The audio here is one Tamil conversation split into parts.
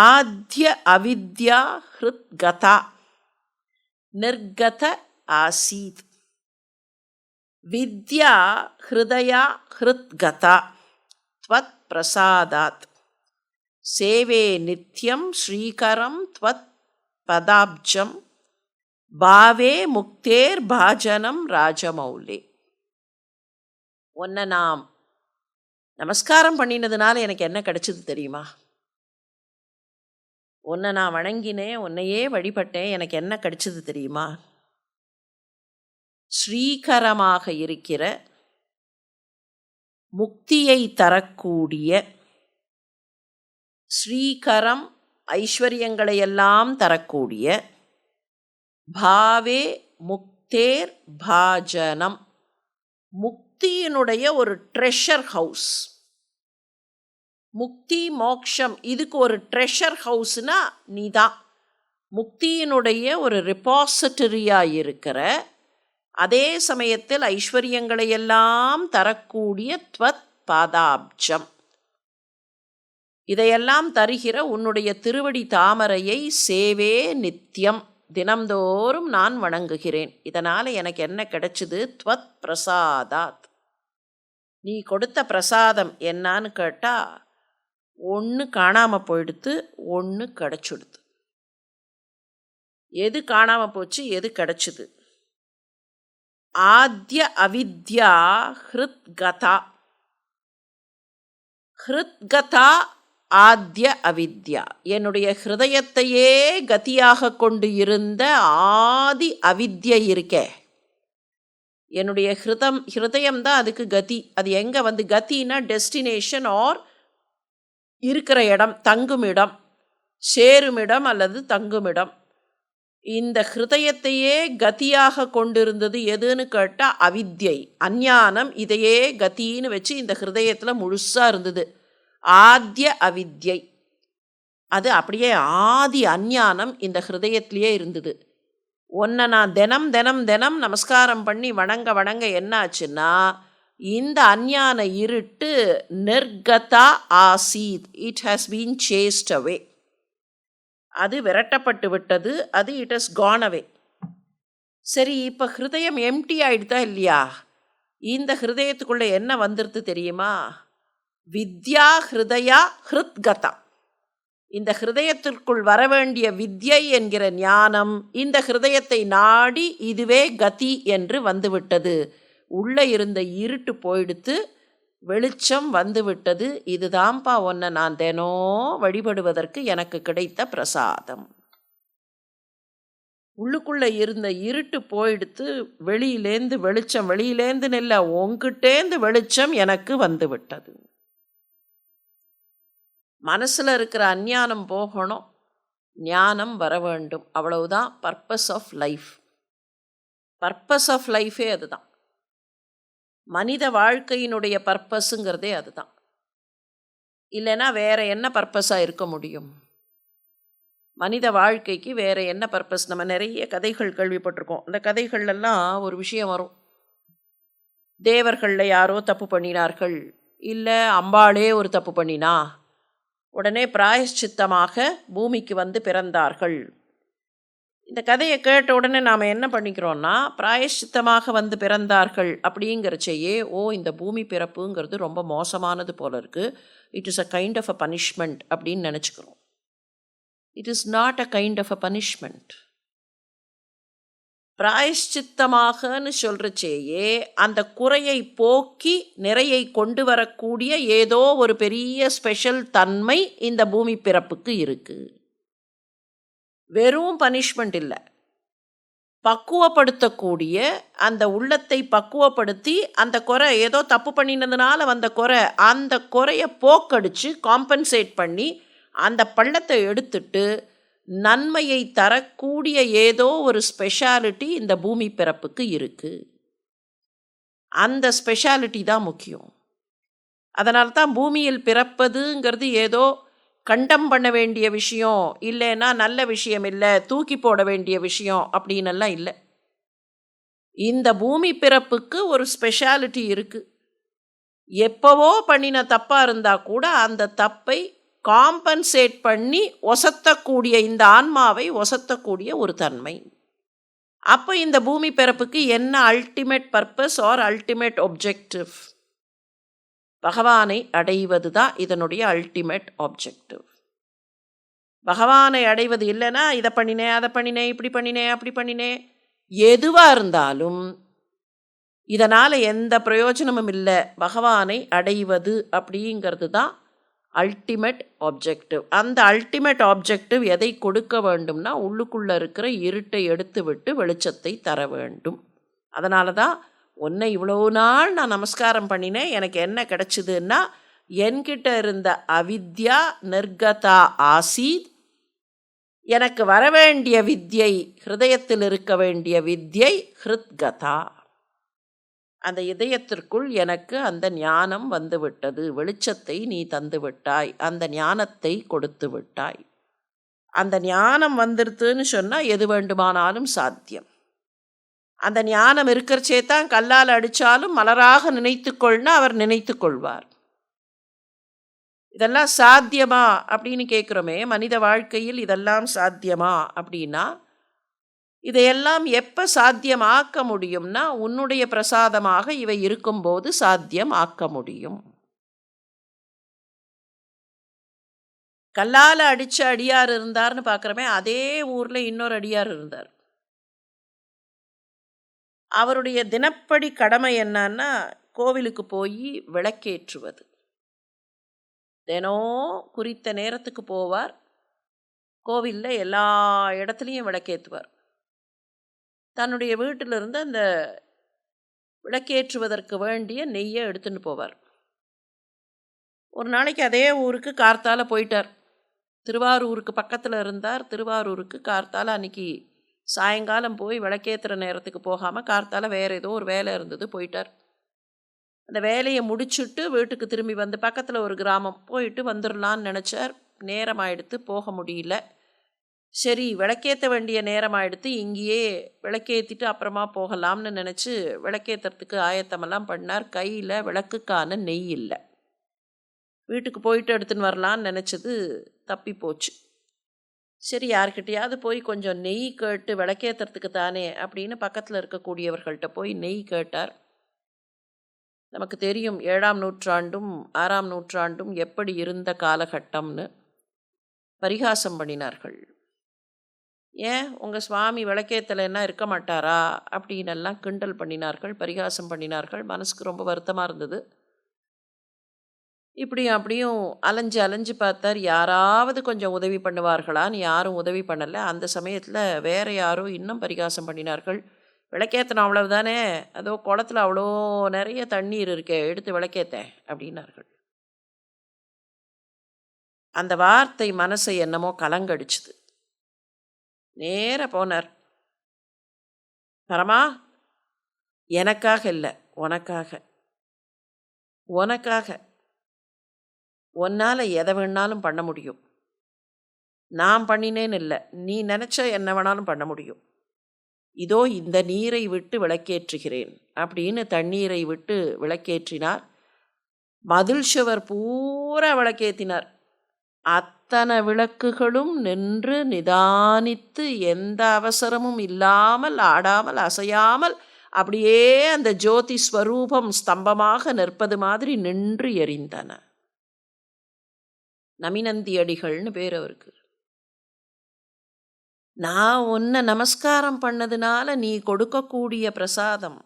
ஆத்ய அவித்யா ஹிருத்கதா நிர்கத ஆசீத் வித்யா ஹிருதயா ஹிருத்கதா त्वत् பிரசாதாத் சேவே நித்யம் ஸ்ரீகரம் त्वत् பதாப்ஜம் பாவே முக்தேர் பாஜனம் ராஜமௌலே உன்னை நாம் நமஸ்காரம் பண்ணினதுனால எனக்கு என்ன கிடைச்சது தெரியுமா உன்னை நான் வணங்கினேன் உன்னையே வழிபட்டேன் எனக்கு என்ன கிடைச்சது தெரியுமா? ஸ்ரீகரமாக இருக்கிற முக்தியை தரக்கூடிய ஸ்ரீகரம் ஐஸ்வர்யங்களையெல்லாம் தரக்கூடிய பாவே முக்தேர் பாஜனம் முக்தியினுடைய ஒரு ட்ரெஷர் ஹவுஸ் முக்தி மோக்ஷம் இதுக்கு ஒரு ட்ரெஷர் ஹவுஸ்னா நீ தான் முக்தியினுடைய ஒரு ரிப்பாசிட்டரியாக இருக்கிற அதே சமயத்தில் ஐஸ்வர்யங்களையெல்லாம் தரக்கூடிய துவத் பாதாப்ஜம். இதையெல்லாம் தருகிற உன்னுடைய திருவடி தாமரையை சேவே நித்தியம் தினம்தோறும் நான் வணங்குகிறேன். இதனால் எனக்கு என்ன கிடைச்சிது? துவத் பிரசாதாத். நீ கொடுத்த பிரசாதம் என்னான்னு கேட்டால் ஒன்று காணாமல் போயிடுத்து ஒன்று கிடச்சிடுது எது காணாமல் போச்சு எது கிடச்சிது? ஆத்ய அவித்யா ஹிருத்கதா ஹிருத்கதா ஆத்ய அவித்யா. என்னுடைய ஹிருதயத்தையே கதியாக கொண்டு இருந்த ஆதி அவித்யை இருக்கே. என்னுடைய ஹிருதம் ஹிருதயம் தான் அதுக்கு கதி. அது எங்கே வந்து கத்தினா டெஸ்டினேஷன் ஆர் இருக்கிற இடம் தங்குமிடம் சேருமிடம் அல்லது தங்குமிடம். இந்த ஹிருதயத்தையே கதியாக கொண்டிருந்தது எதுன்னு கேட்டால் அவித்யை அஞ்ஞானம் இதையே கத்தின்னு வச்சு இந்த ஹிருதயத்தில் முழுசாக இருந்தது. ஆத்திய அவித்யை. அது அப்படியே ஆதி அஞ்ஞானம் இந்த ஹிருதயத்திலேயே இருந்தது. ஒன்றை நான் தினம் தினம் தினம் நமஸ்காரம் பண்ணி வணங்க வணங்க என்னாச்சுன்னா இந்த அஞ்ஞான இருட்டு நிர்கதா ஆசீத். It has been chased away அது விரட்டப்பட்டு விட்டது. அது இட் ஹஸ் கான் அவே சரி இப்போ ஹிருதயம் எம்டி ஆயிடுதா இல்லையா? இந்த ஹிருதயத்துக்குள்ளே என்ன வந்துருது தெரியுமா? வித்யா ஹிருதயா ஹிருத்கதா. இந்த ஹிருதயத்திற்குள் வரவேண்டிய வித்யை என்கிற ஞானம் இந்த ஹிருதயத்தை நாடி இதுவே கதி என்று வந்துவிட்டது. உள்ளே இருந்த இருட்டு போயிடுத்து வெளிச்சம் வந்துவிட்டது. இதுதான்ப்பா உன்னை நான் தினம் வழிபடுவதற்கு எனக்கு கிடைத்த பிரசாதம். உள்ளுக்குள்ளே இருந்த இருட்டு போயிடுத்து வெளியிலேந்து வெளிச்சம் வெளியிலேந்து நெல்ல உங்ககிட்டேந்து வெளிச்சம் எனக்கு வந்துவிட்டது. மனசில் இருக்கிற அஞ்ஞானம் போகணும். ஞானம் வர வேண்டும். அவ்வளவுதான். Purpose of life purpose of லைஃபே அதுதான். மனித வாழ்க்கையினுடைய பர்பஸுங்கிறதே அதுதான். இல்லைன்னா வேற என்ன பர்பஸாக இருக்க முடியும்? மனித வாழ்க்கைக்கு வேற என்ன பர்பஸ்? நம்ம நிறைய கதைகள் கேள்விப்பட்டிருக்கோம். அந்த கதைகள்லாம் ஒரு விஷயம் வரும். தேவர்களில் யாரோ தப்பு பண்ணினார்கள். இல்லை அம்பாளே ஒரு தப்பு பண்ணினா உடனே பிராயஷ்சித்தமாக பூமிக்கு வந்து பிறந்தார்கள். இந்த கதையை கேட்ட உடனே நாம் என்ன பண்ணிக்கிறோன்னா பிராயஷ்சித்தமாக வந்து பிறந்தார்கள் அப்படிங்கிறச்சையே ஓ இந்த பூமி பிறப்புங்கிறது ரொம்ப மோசமானது போல இருக்குது it is a kind of a punishment அப்படின்னு நினச்சிக்கிறோம். It is not a kind of a punishment பிராயஷ்சித்தமாகன்னு சொல்கிறச்சேயே அந்த குறையை போக்கி நிறையை கொண்டு வரக்கூடிய ஏதோ ஒரு பெரிய ஸ்பெஷல் தன்மை இந்த பூமி பிறப்புக்கு இருக்குது வெறும் பனிஷ்மெண்ட் இல்லை. பக்குவப்படுத்தக்கூடிய அந்த உள்ளத்தை பக்குவப்படுத்தி அந்த குறை ஏதோ தப்பு பண்ணினதுனால வந்த குறை அந்த குறையை போக்கடிச்சு காம்பன்சேட் பண்ணி அந்த பள்ளத்தை எடுத்துட்டு நன்மையை தரக்கூடிய ஏதோ ஒரு ஸ்பெஷாலிட்டி இந்த பூமி பிறப்புக்கு இருக்குது அந்த ஸ்பெஷாலிட்டி தான் முக்கியம். அதனால தான் பூமியில் பிறப்பதுங்கிறது ஏதோ கண்டம் பண்ண வேண்டிய விஷயம் இல்லைன்னா நல்ல விஷயம் இல்லை தூக்கி போட வேண்டிய விஷயம் அப்படின்னெல்லாம் இல்லை. இந்த பூமி பிறப்புக்கு ஒரு ஸ்பெஷாலிட்டி இருக்குது எப்போவோ பண்ணின தப்பாக இருந்தால் கூட அந்த தப்பை காம்பன்சேட் பண்ணி ஒசத்தக்கூடிய இந்த ஆன்மாவை ஒசத்தக்கூடிய ஒரு தன்மை. அப்போ இந்த பூமி பிறப்புக்கு என்ன ultimate purpose or ultimate objective பகவானை அடைவது தான் இதனுடைய அல்டிமேட் ஆப்ஜெக்டிவ் பகவானை அடைவது இல்லைன்னா இதை பண்ணினேன் அதை பண்ணினேன் இப்படி பண்ணினேன் அப்படி பண்ணினேன் எதுவாக இருந்தாலும் இதனால் எந்த பிரயோஜனமும் இல்லை. பகவானை அடைவது அப்படிங்கிறது தான் அல்டிமேட் ஆப்ஜெக்டிவ் அந்த அல்டிமேட் ஆப்ஜெக்டிவ் எதை கொடுக்க வேண்டும்னா உள்ளுக்குள்ளே இருக்கிற இருட்டை எடுத்து விட்டு வெளிச்சத்தை தர வேண்டும். அதனால தான் உன்னை இவ்வளோ நாள் நான் நமஸ்காரம் பண்ணினேன் எனக்கு என்ன கிடச்சிதுன்னா என்கிட்ட இருந்த அவித்யா நிர்கதா ஆசீத் எனக்கு வர வேண்டிய வித்யை ஹிருதயத்தில் இருக்க வேண்டிய வித்யை ஹிருத்கதா. அந்த இதயத்திற்குள் எனக்கு அந்த ஞானம் வந்துவிட்டது வெளிச்சத்தை நீ தந்து விட்டாய் அந்த ஞானத்தை கொடுத்து விட்டாய். அந்த ஞானம் வந்துடுதுன்னு சொன்னால் எது வேண்டுமானாலும் சாத்தியம். அந்த ஞானம் இருக்கிறச்சே தான் கல்லால் அடித்தாலும் மலராக நினைத்துக்கொள்னா அவர் நினைத்து கொள்வார் இதெல்லாம் சாத்தியமா அப்படின்னு கேட்குறோமே மனித வாழ்க்கையில் இதெல்லாம் சாத்தியமா அப்படின்னா இதையெல்லாம் எப்போ சாத்தியமாக்க முடியும்னா உன்னுடைய பிரசாதமாக இவை இருக்கும்போது சாத்தியம் ஆக்க முடியும். கல்லால் அடித்த அடியார் இருந்தார்னு பார்க்குறமே அதே ஊரில் இன்னொரு அடியார் இருந்தார். அவருடைய தினப்படி கடமை என்னன்னா கோவிலுக்கு போய் விளக்கேற்றுவது. தினம் குறித்த நேரத்துக்கு போவார். கோவிலில் எல்லா இடத்துலையும் விளக்கேற்றுவார் தன்னுடைய வீட்டிலிருந்து அந்த விளக்கேற்றுவதற்கு வேண்டிய நெய்யை எடுத்துன்னு போவார். ஒரு நாளைக்கு அதே ஊருக்கு கார்த்தால போயிட்டார். திருவாரூருக்கு பக்கத்தில் இருந்தார். திருவாரூருக்கு கார்த்தால அன்னைக்கு சாயங்காலம் போய் விளக்கேற்றுற நேரத்துக்கு போகாமல் கார்த்தால் வேறு ஏதோ ஒரு வேலை இருந்தது போயிட்டார். அந்த வேலையை முடிச்சுட்டு வீட்டுக்கு திரும்பி வந்து பக்கத்தில் ஒரு கிராமம் போயிட்டு வந்துடலான்னு நினச்சார். நேரம் ஆயிடுத்து போக முடியல. சரி விளக்கேற்ற வேண்டிய நேரம் ஆயிடுத்து இங்கேயே விளக்கேற்றிட்டு அப்புறமா போகலாம்னு நினச்சி விளக்கேற்றுறதுக்கு ஆயத்தமெல்லாம் பண்ணார். கையில் விளக்குக்கான நெய் இல்லை. வீட்டுக்கு போயிட்டு எடுத்துன்னு வரலான்னு நினச்சது தப்பி போச்சு. சரி யார்கிட்டையாவது போய் கொஞ்சம் நெய் கேட்டு விளக்கேற்றுறதுக்கு தானே அப்படின்னு பக்கத்தில் இருக்கக்கூடியவர்கள்ட்ட போய் நெய் கேட்டார். நமக்கு தெரியும் ஏழாம் நூற்றாண்டும் ஆறாம் நூற்றாண்டும் எப்படி இருந்த காலகட்டம்னு. பரிகாசம் பண்ணினார்கள். ஏன் உங்கள் சுவாமி விளக்கேத்தலைன்னா இருக்க மாட்டாரா? அப்படின்னெல்லாம் கிண்டல் பண்ணினார்கள் பரிகாசம் பண்ணினார்கள். மனசுக்கு ரொம்ப வருத்தமாக இருந்தது. இப்படியும் அப்படியும் அலைஞ்சு அலைஞ்சு பார்த்தார். யாராவது கொஞ்சம் உதவி பண்ணுவார்களான்னு யாரும் உதவி பண்ணலை. அந்த சமயத்தில் வேறு யாரும் இன்னும் பரிகாசம் பண்ணினார்கள். விளக்கேற்றணும் அவ்வளவு தானே அதோ குளத்துல அவ்வளோ நிறைய தண்ணீர் இருக்கே எடுத்து விளக்கேத்தேன் அப்படின்னார்கள். அந்த வார்த்தை மனசை என்னமோ கலங்கடிச்சுது. நேராக போனார். பரமா எனக்காக இல்லை உனக்காக. உனக்காக. உன்னால் எதை வேணாலும் பண்ண முடியும். நான் பண்ணினேன்னு இல்லை. நீ நினச்ச என்ன வேணாலும் பண்ண முடியும். இதோ இந்த நீரை விட்டு விளக்கேற்றுகிறேன் அப்படின்னு தண்ணீரை விட்டு விளக்கேற்றினார். மதில் சுவர் பூரா விளக்கேற்றினார் அத்தனை விளக்குகளும் நின்று நிதானித்து எந்த அவசரமும் இல்லாமல் ஆடாமல் அசையாமல் அப்படியே அந்த ஜோதி ஸ்வரூபம் ஸ்தம்பமாக நிற்பது மாதிரி நின்று எரிந்தன. நமினந்தி அடிகள்னு பேர் அவருக்கு. நான் உன்னை நமஸ்காரம் பண்ணதுனால நீ கொடுக்கக்கூடிய பிரசாதம்.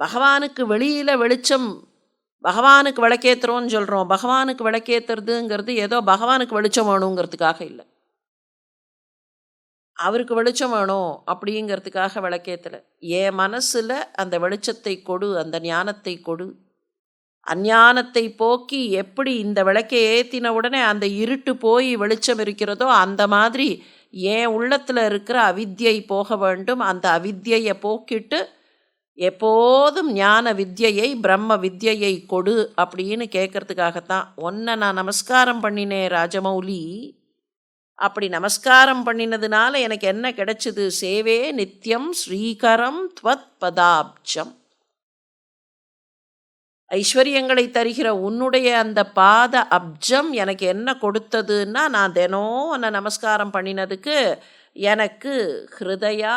பகவானுக்கு வெளியில் வெளிச்சம் பகவானுக்கு விளக்கேத்துறோன்னு சொல்கிறோம் பகவானுக்கு விளக்கேத்துறதுங்கிறது ஏதோ பகவானுக்கு வெளிச்சம் வேணுங்கிறதுக்காக இல்லை. அவருக்கு வெளிச்சம் வேணும் அப்படிங்கிறதுக்காக விளக்கேற்றலை என் மனசில் அந்த வெளிச்சத்தை கொடு அந்த ஞானத்தை கொடு. அஞ்ஞானத்தை போக்கி எப்படி இந்த விளக்கை ஏற்றின உடனே அந்த இருட்டு போய் வெளிச்சம் இருக்கிறதோ அந்த மாதிரி என் உள்ளத்தில் இருக்கிற அவித்யை போக வேண்டும். அந்த அவித்யையை போக்கிட்டு எப்போதும் ஞான வித்யையை பிரம்ம வித்யையை கொடு அப்படின்னு கேட்கறதுக்காகத்தான் ஒன்றை நான் நமஸ்காரம் பண்ணினேன் ராஜமௌலி. அப்படி நமஸ்காரம் பண்ணினதுனால எனக்கு என்ன கிடைச்சது? சேவே நித்தியம் ஸ்ரீகரம் துவத் பதாப்ஜம். ஐஸ்வர்யங்களை தருகிற உன்னுடைய அந்த பாத அப்ஜம் எனக்கு என்ன கொடுத்ததுன்னா நான் தினம் உன்னை நமஸ்காரம் பண்ணினதுக்கு எனக்கு ஹிருதயா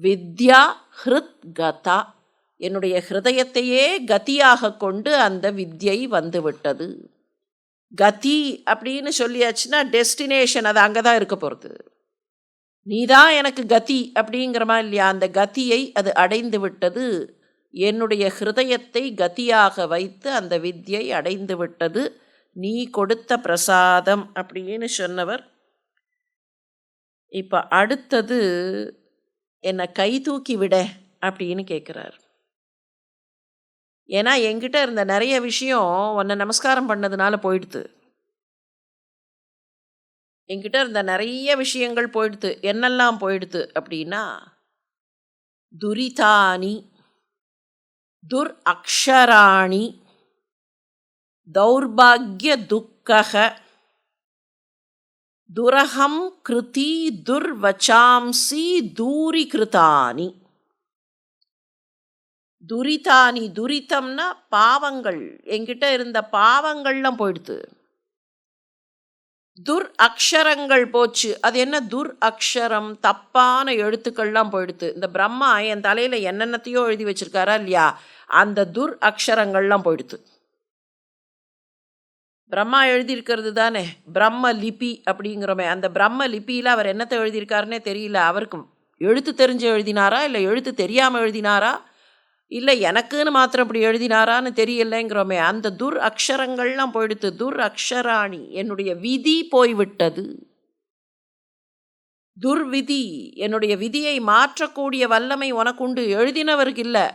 வித்யா ஹிருத் கதா என்னுடைய ஹிருதயத்தையே கதியாக கொண்டு அந்த வித்யை வந்து விட்டது கதி அப்படின்னு சொல்லியாச்சுன்னா டெஸ்டினேஷன் அது அங்கே தான் இருக்க போகிறது நீ தான் எனக்கு கதி அப்படிங்கிறமா இல்லையா? அந்த கதியை அது அடைந்து விட்டது. என்னுடைய ஹிருதயத்தை கதியாக வைத்து அந்த வித்யை அடைந்து விட்டது. நீ கொடுத்த பிரசாதம் அப்படின்னு சொன்னவர். இப்போ அடுத்தது என்னை கை தூக்கி விட அப்படின்னு கேட்குறார் ஏன்னா என்கிட்ட இருந்த நிறைய விஷயம் உன்னை நமஸ்காரம் பண்ணதுனால போயிடுது. என்கிட்ட இருந்த நிறைய விஷயங்கள் போயிடுது. என்னெல்லாம் போயிடுது அப்படின்னா துரிதானி துர் அக்ஷராணி தௌர்பாகிய துக்கக துரகம் கிருதி துர்வச்சாம்சி தூரி கிருதானி துரிதானி துரிதம்னா பாவங்கள். என்கிட்ட இருந்த பாவங்கள்லாம் போயிடுது. துர் அக்ஷரங்கள் போச்சு. அது என்ன? துர் அக்ஷரம் தப்பான எழுத்துக்கள்லாம் போயிடுது இந்த பிரம்மா என் தலையில் என்னென்னத்தையோ எழுதி வச்சிருக்காரா இல்லையா? அந்த துர் அக்ஷரங்கள்லாம் போயிடுது பிரம்மா எழுதியிருக்கிறது தானே? பிரம்ம லிபி அப்படிங்கிறோமே. அந்த பிரம்ம லிபியில் அவர் என்னத்தை எழுதியிருக்காருன்னே தெரியல. அவருக்கு எழுத்து தெரிஞ்சு எழுதினாரா? இல்லை எழுத்து தெரியாமல் எழுதினாரா? இல்லை எனக்குன்னு மாத்திரம் இப்படி எழுதினாரான்னு தெரியலைங்கிறோமே அந்த துர் அக்ஷரங்கள்லாம் போயிடுத்து துர் அக்ஷராணி என்னுடைய விதி போய்விட்டது. துர்விதி என்னுடைய விதியை மாற்றக்கூடிய வல்லமை உனக்குண்டு. எழுதினவருக்கு இல்லை.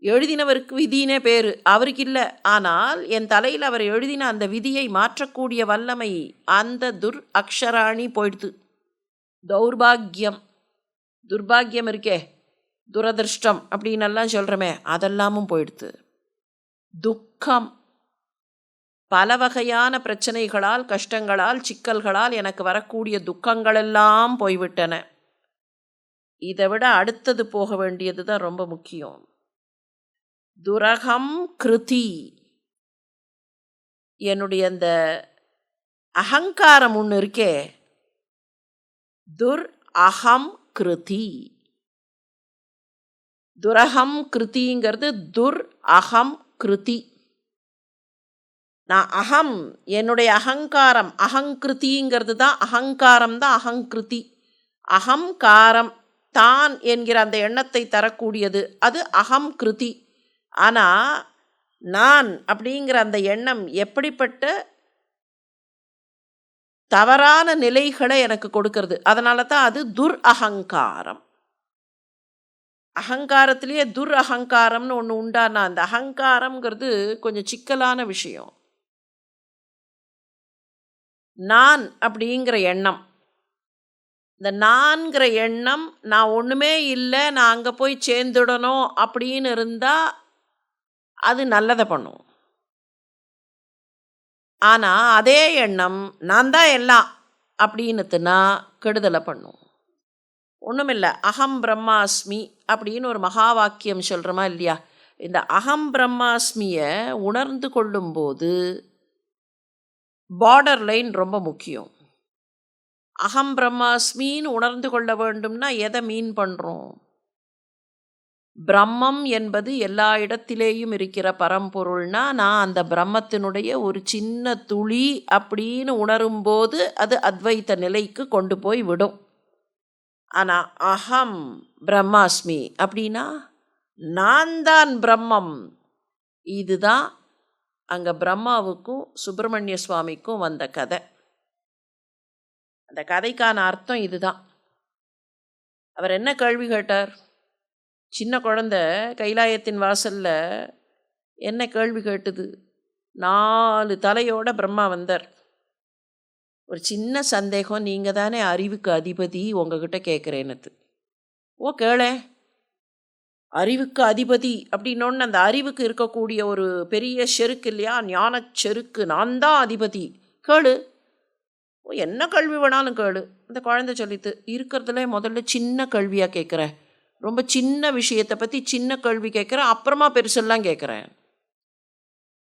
எழுதினவருக்கு விதினே பேர் அவருக்கு இல்லை. ஆனால் என் தலையில் அவர் எழுதின அந்த விதியை மாற்றக்கூடிய வல்லமை அந்த துர் அக்ஷராணி போயிடுது தௌர்பாகியம். துர்பாகியம் இருக்கே. துரதிருஷ்டம் அப்படின்னெல்லாம் சொல்கிறோமே அதெல்லாமும் போயிடுது துக்கம் பல வகையான பிரச்சனைகளால் கஷ்டங்களால் சிக்கல்களால் எனக்கு வரக்கூடிய துக்கங்களெல்லாம் போய்விட்டன. இதை விட அடுத்தது போக வேண்டியது தான் ரொம்ப முக்கியம். துரகம் கிருதி. என்னுடைய அந்த அகங்காரம் ஒன்று இருக்கே. துர் அகம் கிருதி. துரகம் கிருதிங்கிறது துர் அகம் கிருதி. நான் அகம் என்னுடைய அகங்காரம் அகங்கிருத்திங்கிறது தான் அகங்காரம் தான் அகங்கிருதி அகங்காரம் தான் என்கிற அந்த எண்ணத்தை தரக்கூடியது அது அகம் கிருதி. ஆனால் நான் அப்படிங்கிற அந்த எண்ணம் எப்படிப்பட்ட தவறான நிலைகளை எனக்கு கொடுக்கறது அதனால தான் அது துர் அகங்காரம். அகங்காரத்திலேயே துர் அகங்காரம்னு ஒன்று உண்டானா? அந்த அகங்காரம்ங்கிறது கொஞ்சம் சிக்கலான விஷயம். நான் அப்படிங்கிற எண்ணம். இந்த நான்கிற எண்ணம் நான் ஒன்றுமே இல்லை நான் அங்கே போய் சேர்ந்துடணும் அப்படின்னு இருந்தால் அது நல்லதை பண்ணும். ஆனால் அதே எண்ணம் நான் தான் எல்லாம் அப்படின்னுத்துனா கெடுதலை பண்ணும். ஒன்றுமில்லை அகம் பிரம்மாஸ்மி அப்படின்னு ஒரு மகா வாக்கியம் சொல்கிறோமா இல்லையா? இந்த அகம் பிரம்மாஸ்மியை உணர்ந்து கொள்ளும்போது பார்டர் லைன் ரொம்ப முக்கியம். அகம் பிரம்மாஸ்மின்னு உணர்ந்து கொள்ள வேண்டும்னா எதை மீன் பண்ணுறோம் பிரம்மம் என்பது எல்லா இடத்திலேயும் இருக்கிற பரம்பொருள்னா நான் அந்த பிரம்மத்தினுடைய ஒரு சின்ன துளி அப்படின்னு உணரும்போது அது அத்வைத்த நிலைக்கு கொண்டு போய் விடும். ஆனால் அகம் பிரம்மாஸ்மி அப்படின்னா நான் தான் பிரம்மம். இதுதான் அங்கே பிரம்மாவுக்கும் சுப்பிரமணிய சுவாமிக்கும் வந்த கதை. அந்த கதைக்கான அர்த்தம் இதுதான். அவர் என்ன கேள்வி கேட்டார்? சின்ன குழந்த கைலாயத்தின் வாசலில் என்ன கேள்வி கேட்டுது? நாலு தலையோட பிரம்மா வந்தார். ஒரு சின்ன சந்தேகம் நீங்கள் தானே அறிவுக்கு அதிபதி உங்ககிட்ட கேட்குறேன்னு ஓ கேளே. அறிவுக்கு அதிபதி அப்படின்னோன்னு அந்த அறிவுக்கு இருக்கக்கூடிய ஒரு பெரிய செருக்கு இல்லையா? ஞான செருக்கு. நான் தான் அதிபதி. கேளு. ஓ என்ன கல்வி வேணாலும் கேளு. அந்த குழந்தை சொல்லித்து இருக்கிறதுல முதல்ல சின்ன கல்வியாக கேட்குறேன் ரொம்ப சின்ன விஷயத்தை பற்றி சின்ன கேள்வி கேட்குறேன் அப்புறமா பெருசெல்லாம் கேட்குறேன்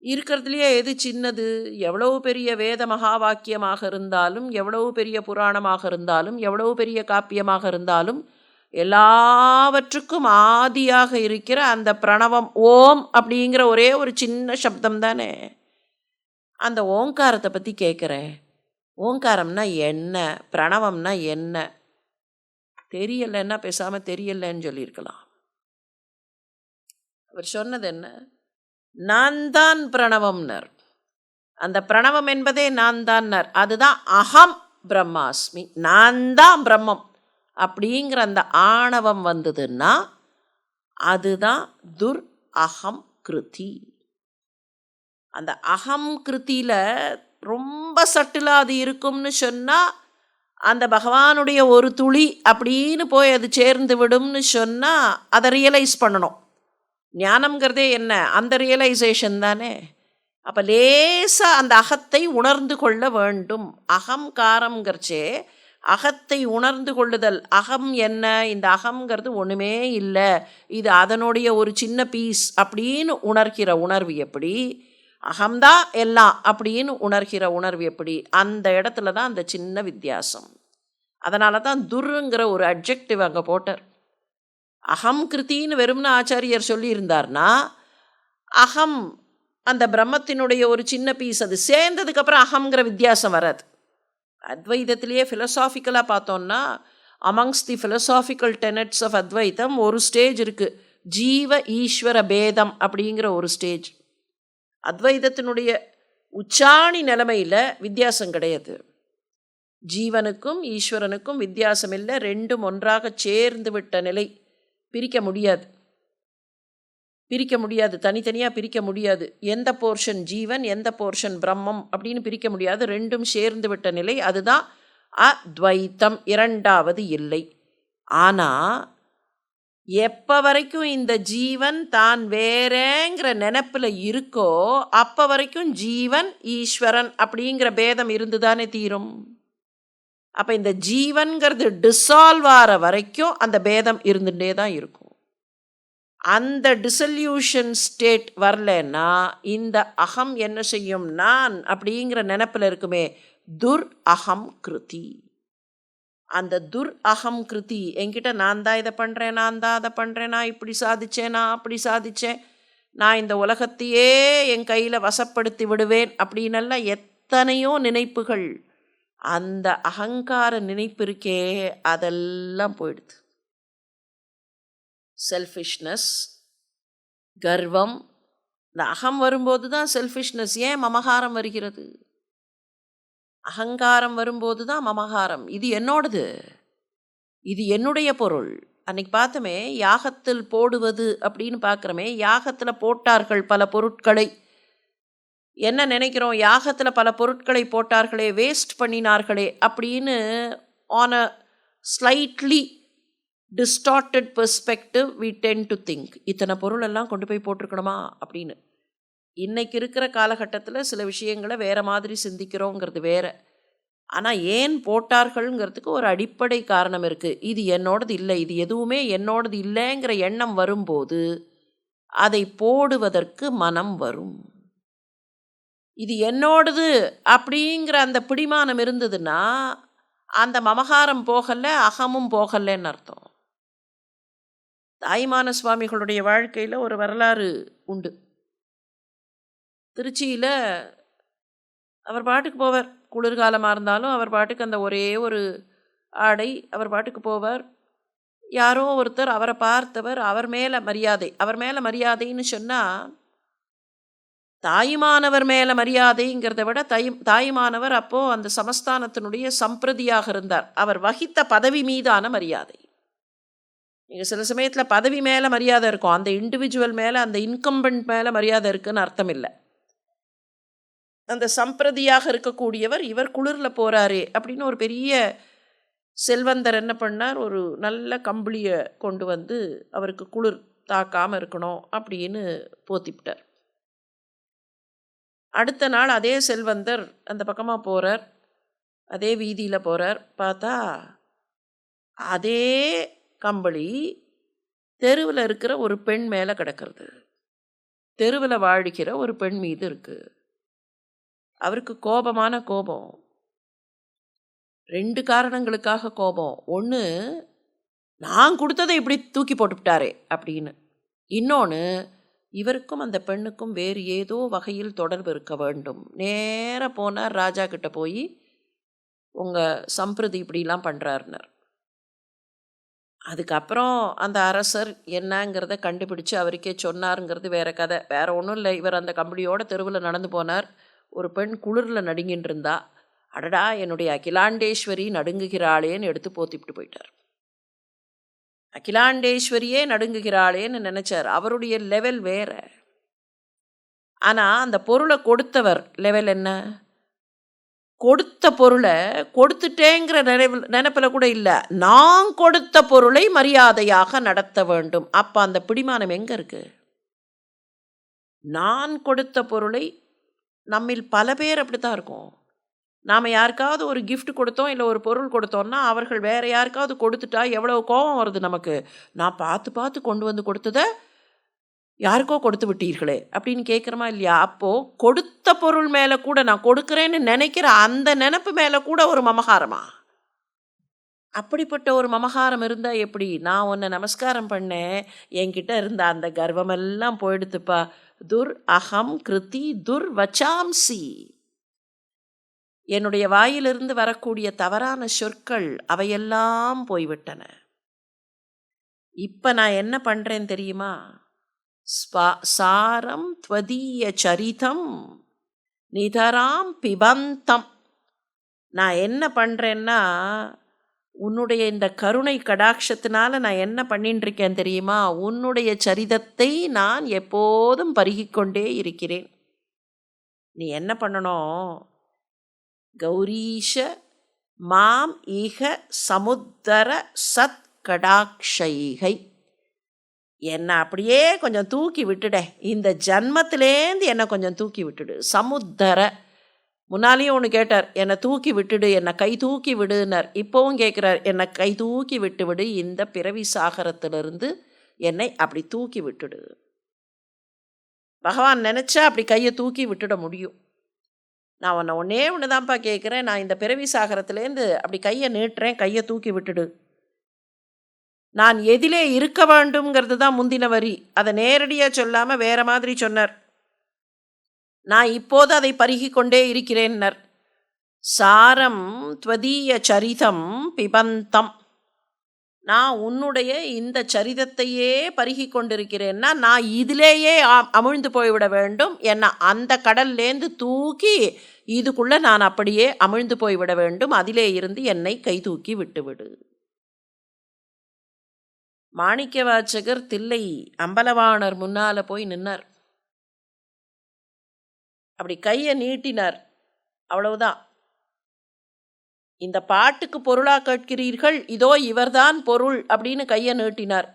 இருக்கிறதுலையே எது சின்னது? எவ்வளவு பெரிய வேத மகா வாக்கியமாக இருந்தாலும் எவ்வளவு பெரிய புராணமாக இருந்தாலும் எவ்வளவு பெரிய காப்பியமாக இருந்தாலும் எல்லாவற்றுக்கும் ஆதியாக இருக்கிற அந்த பிரணவம் ஓம் அப்படிங்கிற ஒரே ஒரு சின்ன சப்தம் தானே? அந்த ஓங்காரத்தை பற்றி கேட்குறேன் ஓங்காரம்னா என்ன? பிரணவம்னா என்ன? தெரியலைன்னா பேசாமல் தெரியலன்னு சொல்லியிருக்கலாம். அவர் சொன்னது என்ன? நான் தான் பிரணவம்னர். அந்த பிரணவம் என்பதே நான் தான்னர் அதுதான் அகம் பிரம்மாஸ்மி. நான் தான் பிரம்மம். அப்படிங்கிற அந்த ஆணவம் வந்ததுன்னா அதுதான் துர் அகம் கிருதி. அந்த அகம் கிருத்தியில் ரொம்ப சட்டிலாக அது இருக்கும்னு சொன்னால் அந்த பகவானுடைய ஒரு துளி அப்படின்னு போய் அது சேர்ந்து விடும்னு சொன்னால் அதை ரியலைஸ் பண்ணணும். ஞானம்ங்கிறதே என்ன? அந்த ரியலைசேஷன் தானே. அப்போ லேசாக அந்த அகத்தை உணர்ந்து கொள்ள வேண்டும். அகம் காரம்ங்கிறச்சே அகத்தை உணர்ந்து கொள்ளுதல். அகம் என்ன? இந்த அகங்கிறது ஒன்றுமே இல்லை. இது அதனுடைய ஒரு சின்ன பீஸ் அப்படின்னு உணர்கிற உணர்வு எப்படி? அகம்தான் எல்லாம் அப்படின்னு உணர்கிற உணர்வு எப்படி? அந்த இடத்துல தான் அந்த சின்ன வித்தியாசம். அதனால தான் துருங்கிற ஒரு அப்ஜெக்டிவ் அங்கே போட்டார். அகம் கிருத்தின்னு வெறும்னு ஆச்சாரியர் சொல்லியிருந்தார்னா அகம் அந்த பிரம்மத்தினுடைய ஒரு சின்ன பீஸ் அது சேர்ந்ததுக்கப்புறம் அகங்கிற வித்தியாசம் வராது. அத்வைதத்திலேயே ஃபிலசாஃபிக்கலாக பார்த்தோம்னா amongst the philosophical tenets of அத்வைத்தம் ஒரு ஸ்டேஜ் இருக்குது ஜீவ ஈஸ்வர பேதம் அப்படிங்கிற ஒரு ஸ்டேஜ் அத்வைதத்தினுடைய உச்சாணி நிலைமையில் வித்தியாசம் கிடையாது. ஜீவனுக்கும் ஈஸ்வரனுக்கும் வித்தியாசம் இல்லை ரெண்டும் ஒன்றாக சேர்ந்து விட்ட நிலை. பிரிக்க முடியாது. பிரிக்க முடியாது. தனித்தனியாக பிரிக்க முடியாது. எந்த போர்ஷன் ஜீவன் எந்த போர்ஷன் பிரம்மம் அப்படின்னு பிரிக்க முடியாது. ரெண்டும் சேர்ந்து விட்ட நிலை அதுதான் அத்வைத்தம். இரண்டாவது இல்லை. ஆனால் எப்போ வரைக்கும் இந்த ஜீவன் தான் வேறேங்கிற நினப்பில் இருக்கோ அப்போ வரைக்கும் ஜீவன் ஈஸ்வரன் அப்படிங்கிற பேதம் இருந்து தானே தீரும். அப்போ இந்த ஜீவன்கிறது டிசால்வ் ஆகிற வரைக்கும் அந்த பேதம் இருந்துகிட்டே தான் இருக்கும். அந்த டிசல்யூஷன் ஸ்டேட் வரலன்னா இந்த அகம் என்ன செய்யும்? நான் அப்படிங்கிற நினப்பில் இருக்குமே துர் அகம் கிருதி. அந்த துர் அகம் கிருதி என்கிட்ட நான் தான் இதை பண்ணுறேன் நான் தான் அதை பண்ணுறேன் நான் இப்படி சாதித்தேன் நான் அப்படி சாதித்தேன் நான் இந்த உலகத்தையே என் கையில் வசப்படுத்தி விடுவேன் அப்படின்னெல்லாம் எத்தனையோ நினைப்புகள் அந்த அகங்கார நினைப்பு இருக்கே அதெல்லாம் போயிடுது. செல்ஃபிஷ்னஸ் கர்வம். இந்த அகம் வரும்போது தான் செல்ஃபிஷ்னஸ் ஏன் மமகாரம் வருகிறது? அகங்காரம் வரும்போது தான் மமகாரம். இது என்னோடது. இது என்னுடைய பொருள். அன்னைக்கு பார்த்தோமே யாகத்தில் போடுவது அப்படின்னு பார்க்குறோமே யாகத்தில் போட்டார்கள் பல பொருட்களை. என்ன நினைக்கிறோம்? யாகத்தில் பல பொருட்களை போட்டார்களே வேஸ்ட் பண்ணினார்களே அப்படின்னு on a slightly distorted perspective we tend to think இத்தனை பொருளெல்லாம் கொண்டு போய் போட்டிருக்கணுமா? அப்படின்னு. இன்றைக்கி இருக்கிற காலகட்டத்தில் சில விஷயங்களை வேறு மாதிரி சிந்திக்கிறோங்கிறது வேறு. ஆனால் ஏன் போட்டார்கள்ங்கிறதுக்கு ஒரு அடிப்படை காரணம் இருக்குது இது என்னோடது இல்லை இது எதுவுமே என்னோடது இல்லைங்கிற எண்ணம் வரும்போது அதை போடுவதற்கு மனம் வரும். இது என்னோடது அப்படிங்கிற அந்த பிடிமானம் இருந்ததுன்னா அந்த மமகாரம் போகலை அகமும் போகலைன்னு அர்த்தம். தாய்மான சுவாமிகளுடைய வாழ்க்கையில் ஒரு வரலாறு உண்டு. திருச்சியில் அவர் பாட்டுக்கு போவார். குளிர்காலமாக இருந்தாலும் அவர் பாட்டுக்கு அந்த ஒரே ஒரு ஆடை அவர் பாட்டுக்கு போவார். யாரோ ஒருத்தர் அவரை பார்த்தவர் அவர் மேலே மரியாதை அவர் மேலே மரியாதைன்னு சொன்னால் தாயுமானவர் மேலே மரியாதைங்கிறத விட தாய் தாயுமானவர் அப்போது அந்த சமஸ்தானத்தினுடைய சம்பிரதியாக இருந்தார். அவர் வகித்த பதவி மீதான மரியாதை. நீங்கள் சில சமயத்தில் பதவி மேலே மரியாதை இருக்கும். அந்த இண்டிவிஜுவல் மேலே அந்த இன்கம்பண்ட் மேலே மரியாதை இருக்குன்னு அர்த்தம் இல்லை அந்த சம்பிரதியாக இருக்கக்கூடியவர் இவர் குளிரில் போகிறாரே அப்படின்னு ஒரு பெரிய செல்வந்தர் என்ன பண்ணார்? ஒரு நல்ல கம்பளியை கொண்டு வந்து அவருக்கு குளிர் தாக்காமல் இருக்கணும் அப்படின்னு போத்திவிட்டார். அடுத்த நாள் அதே செல்வந்தர் அந்த பக்கமாக போகிறார் அதே வீதியில் போகிறார் பார்த்தா அதே கம்பளி தெருவில் இருக்கிற ஒரு பெண் மேலே கிடக்கிறது. தெருவில் வாழ்கிற ஒரு பெண் மீது இருக்குது அவருக்கு கோபமான கோபம். ரெண்டு காரணங்களுக்காக கோபம். ஒன்று நான் கொடுத்ததை இப்படி தூக்கி போட்டுவிட்டாரே அப்படின்னு. இன்னொன்று இவருக்கும் அந்த பெண்ணுக்கும் வேறு ஏதோ வகையில் தொடர்பு இருக்க வேண்டும். நேராக போனார் ராஜா கிட்ட போய் உங்கள் சம்பிரதி இப்படிலாம் பண்ணுறாருனர் அதுக்கப்புறம் அந்த அரசர் என்னங்கிறத கண்டுபிடிச்சு அவருக்கே சொன்னாருங்கிறது வேற கதை. வேற ஒன்றும் இல்லை. இவர் அந்த கம்பெனியோட தெருவில் நடந்து போனார். ஒரு பெண் குளிரில் நடுங்கின்னு இருந்தா அடடா என்னுடைய அகிலாண்டேஸ்வரி நடுங்குகிறாளேன்னு எடுத்து போத்திவிட்டு போயிட்டார். அகிலாண்டேஸ்வரியே நடுங்குகிறாளேன்னு நினச்சார். அவருடைய லெவல் வேற. ஆனால் அந்த பொருளை கொடுத்தவர் லெவல் என்ன? கொடுத்த பொருளை கொடுத்துட்டேங்கிற நினைவில் நினைப்பில் கூட இல்லை. நான் கொடுத்த பொருளை மரியாதையாக நடத்த வேண்டும். அப்போ அந்த பிடிமானம் எங்கே இருக்கு? நான் கொடுத்த பொருளை நம்மில் பல பேர் அப்படி தான் இருக்கும். நாம் யாருக்காவது ஒரு கிஃப்ட் கொடுத்தோம் இல்லை ஒரு பொருள் கொடுத்தோம்னா அவர்கள் வேறு யாருக்காவது கொடுத்துட்டா எவ்வளோ கோபம் வருது நமக்கு. நான் பார்த்து பார்த்து கொண்டு வந்து கொடுத்ததை யாருக்கோ கொடுத்து விட்டீர்களே அப்படின்னு கேட்குறோமா இல்லையா? அப்போது கொடுத்த பொருள் மேலே கூட நான் கொடுக்குறேன்னு நினைக்கிற அந்த நினப்பு மேலே கூட ஒரு மமகாரமா? அப்படிப்பட்ட ஒரு மமகாரம் இருந்தால் எப்படி? நான் உன்னை நமஸ்காரம் பண்ணேன் என்கிட்ட இருந்த அந்த கர்வமெல்லாம் போயிடுத்துப்பா. துர் அகம் கிருதி துர் வச்சாம்சி. என்னுடைய வாயிலிருந்து வரக்கூடிய தவறான சொற்கள் அவையெல்லாம் போய்விட்டன. இப்போ நான் என்ன பண்ணுறேன் தெரியுமா? ஸ்பா சாரம் துவதீய சரிதம் நிதராம் பிபந்தம். நான் என்ன பண்ணுறேன்னா உன்னுடைய இந்த கருணை கடாட்சத்தினால நான் என்ன பண்ணிட்டுருக்கேன் தெரியுமா? உன்னுடைய சரிதத்தை நான் எப்போதும் பருகிக்கொண்டே இருக்கிறேன். நீ என்ன பண்ணணும்? கௌரீஷ மாம் ஈக சமுத்தர சத் கடாட்சைகை என்னை அப்படியே கொஞ்சம் தூக்கி விட்டுட. இந்த ஜன்மத்திலேருந்து என்னை கொஞ்சம் தூக்கி விட்டுடு. சமுத்தர. முன்னாலேயும் ஒன்று கேட்டார். என்னை தூக்கி விட்டுடு என்னை கை தூக்கி விடுனார் இப்போவும் கேட்குறார் என்னை கை தூக்கி விட்டு விடு இந்த பிறவி சாகரத்திலிருந்து என்னை அப்படி தூக்கி விட்டுடு. பகவான் நினச்சா அப்படி கையை தூக்கி விட்டுட முடியும். நான் உன்னை ஒன்றே ஒன்று தான்ப்பா கேட்குறேன் நான் இந்த பிறவி சாகரத்துலேருந்து அப்படி கையை நீட்டுறேன். கையை தூக்கி விட்டுடு. நான் எதிலே இருக்க வேண்டும்ங்கிறது தான் முந்தின வரி. அதை நேரடியாக சொல்லாமல் வேற மாதிரி சொன்னார். நான் இப்போது அதை பருகி கொண்டே இருக்கிறேன்னர். சாரம் துவதீய சரிதம் பிபந்தம். நான் உன்னுடைய இந்த சரிதத்தையே பருகி கொண்டிருக்கிறேன்னா நான் இதிலேயே அமிழ்ந்து போய்விட வேண்டும் என்ன அந்த கடல்லேருந்து தூக்கி இதுக்குள்ளே நான் அப்படியே அமிழ்ந்து போய்விட வேண்டும். அதிலே இருந்து என்னை கை தூக்கி விட்டுவிடு. மாணிக்க வாச்சகர் தில்லை அம்பலவாணர் முன்னால் போய் நின்னார். அப்படி கையை நீட்டினார். அவ்வளவுதான். இந்த பாட்டுக்கு பொருளா கேட்கிறீர்கள் இதோ இவர்தான் பொருள் அப்படின்னு கையை நீட்டினார்.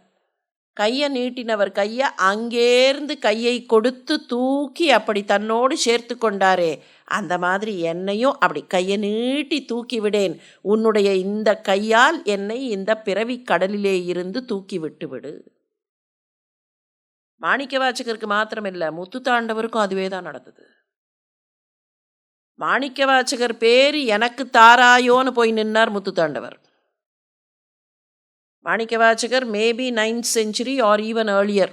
கையை நீட்டினவர் கையை அங்கேருந்து கையை கொடுத்து தூக்கி அப்படி தன்னோடு சேர்த்து கொண்டாரே. அந்த மாதிரி என்னையும் அப்படி கையை நீட்டி தூக்கி விடேன். உன்னுடைய இந்த கையால் என்னை இந்த பிறவி கடலிலே இருந்து தூக்கி விட்டு விடு. மாணிக்க வாச்சகருக்கு மாத்திரமில்லை முத்து தாண்டவருக்கும் அதுவே தான் நடந்தது. மாணிக்க பேர் எனக்கு தாராயோன்னு போய் நின்னார் முத்து தாண்டவர். மாணிக்க maybe ninth century or even earlier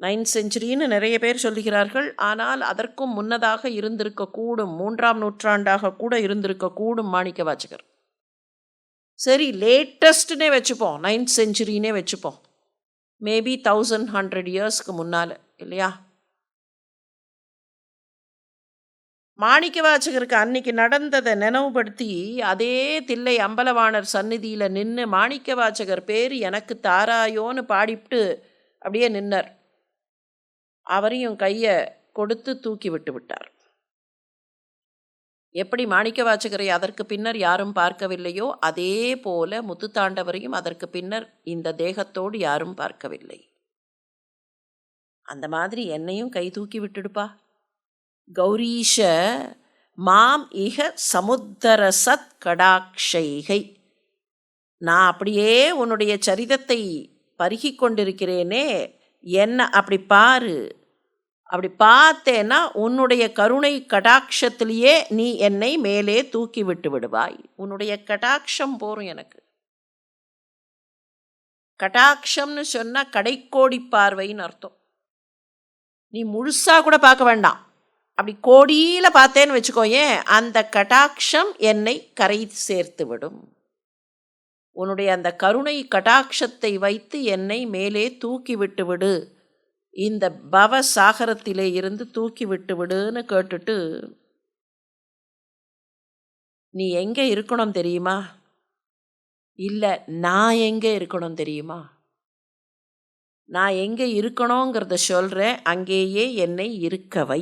ninth செஞ்சுரின்னு நிறைய பேர் சொல்லுகிறார்கள். ஆனால் அதற்கும் முன்னதாக இருந்திருக்கக்கூடும் மூன்றாம் நூற்றாண்டாக கூட இருந்திருக்கக்கூடும் மாணிக்க வாச்சகர் சரி லேட்டஸ்ட்னே வச்சுப்போம் நைன்த் செஞ்சுரினே வச்சுப்போம். மேபி தௌசண்ட் ஹண்ட்ரட் இயர்ஸ்க்கு முன்னால் இல்லையா? மாணிக்க வாசகருக்கு அன்னைக்கு நடந்ததை நினைவுபடுத்தி அதே தில்லை அம்பலவாணர் சந்நிதியில் நின்று மாணிக்க வாசகர் பேர் எனக்கு தாராயோன்னு பாடிவிட்டு அப்படியே நின்னர். அவரையும் கையை கொடுத்து தூக்கி விட்டு விட்டார். எப்படி மாணிக்க வாசகரை அதற்கு பின்னர் யாரும் பார்க்கவில்லையோ அதே போல முத்துத்தாண்டவரையும் அதற்கு பின்னர் இந்த தேகத்தோடு யாரும் பார்க்கவில்லை. அந்த மாதிரி என்னையும் கை தூக்கி விட்டுடுப்பா. கௌரீஷ மாம் இக சமுத்தரசத் கடாட்சைகை கடாக்ஷைகை. நான் அப்படியே உன்னுடைய சரிதத்தை பருகி கொண்டிருக்கிறேனே என்ன அப்படி பாரு. அப்படி பார்த்தேன்னா உன்னுடைய கருணை கடாட்சத்திலேயே நீ என்னை மேலே தூக்கி விட்டு விடுவாய். உன்னுடைய கடாட்சம் போரும் எனக்கு. கடாட்சம்னு சொன்னால் கடைக்கோடி பார்வைன்னு அர்த்தம். நீ முழுசாக கூட பார்க்க வேண்டாம். அப்படி கோடியில் பார்த்தேன்னு வச்சுக்கோயேன் அந்த கடாட்சம் என்னை கரை சேர்த்து விடும். உன்னுடைய அந்த கருணை கட்டாட்சத்தை வைத்து என்னை மேலே தூக்கி விட்டு விடு. இந்த பவ சாகரத்திலே இருந்து தூக்கி விட்டு விடுன்னு கேட்டுட்டு நீ எங்கே இருக்கணும் தெரியுமா? இல்லை நான் எங்கே இருக்கணும் தெரியுமா? நான் எங்கே இருக்கணுங்கிறத சொல்கிறேன் அங்கேயே என்னை இருக்க வை.